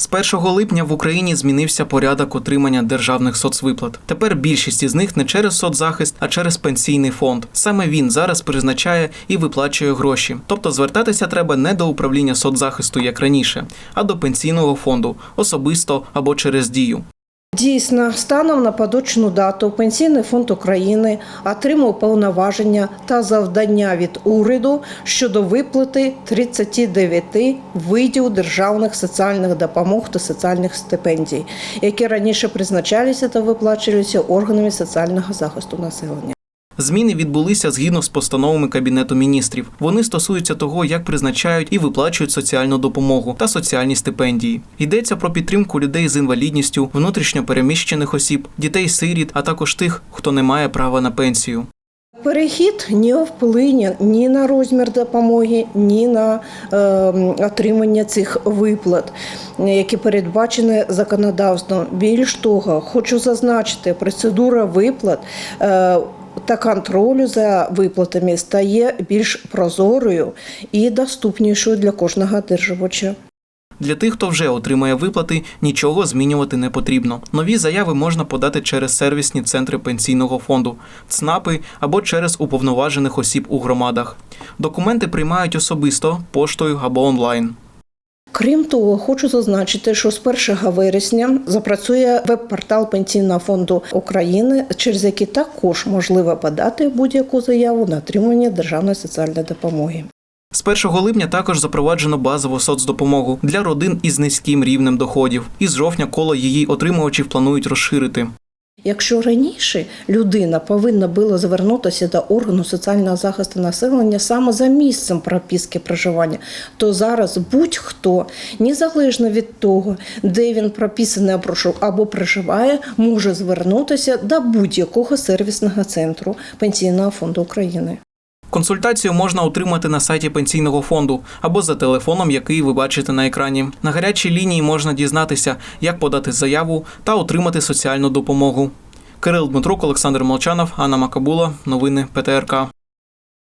З 1 липня в Україні змінився порядок отримання державних соцвиплат. Тепер більшість із них не через соцзахист, а через пенсійний фонд. Саме він зараз призначає і виплачує гроші. Тобто звертатися треба не до управління соцзахисту як раніше, а до пенсійного фонду особисто або через дію. Дійсно, станом на поточну дату Пенсійний фонд України отримав повноваження та завдання від уряду щодо виплати 39 видів державних соціальних допомог та соціальних стипендій, які раніше призначалися та виплачувалися органами соціального захисту населення. Зміни відбулися згідно з постановами Кабінету міністрів. Вони стосуються того, як призначають і виплачують соціальну допомогу та соціальні стипендії. Йдеться про підтримку людей з інвалідністю, внутрішньо переміщених осіб, дітей-сиріт, а також тих, хто не має права на пенсію. Перехід не вплине ні на розмір допомоги, ні на е, отримання цих виплат, які передбачені законодавством. Більш того, хочу зазначити, процедура виплат. Та контролю за виплатами стає більш прозорою і доступнішою для кожного одержувача. Для тих, хто вже отримає виплати, нічого змінювати не потрібно. Нові заяви можна подати через сервісні центри пенсійного фонду, ЦНАПи або через уповноважених осіб у громадах. Документи приймають особисто, поштою або онлайн. Крім того, хочу зазначити, що з 1 вересня запрацює веб-портал Пенсійного фонду України, через який також можливо подати будь-яку заяву на отримання державної соціальної допомоги. З 1 липня також запроваджено базову соцдопомогу для родин із низьким рівнем доходів. Із жовтня коло її отримувачів планують розширити. Якщо раніше людина повинна була звернутися до органу соціального захисту населення саме за місцем прописки проживання, то зараз будь-хто, незалежно від того, де він прописаний або проживає, може звернутися до будь-якого сервісного центру Пенсійного фонду України. Консультацію можна отримати на сайті пенсійного фонду або за телефоном, який ви бачите на екрані. На гарячій лінії можна дізнатися, як подати заяву та отримати соціальну допомогу. Кирил Дмитрук, Олександр Молчанов, Анна Макабула. Новини ПТРК.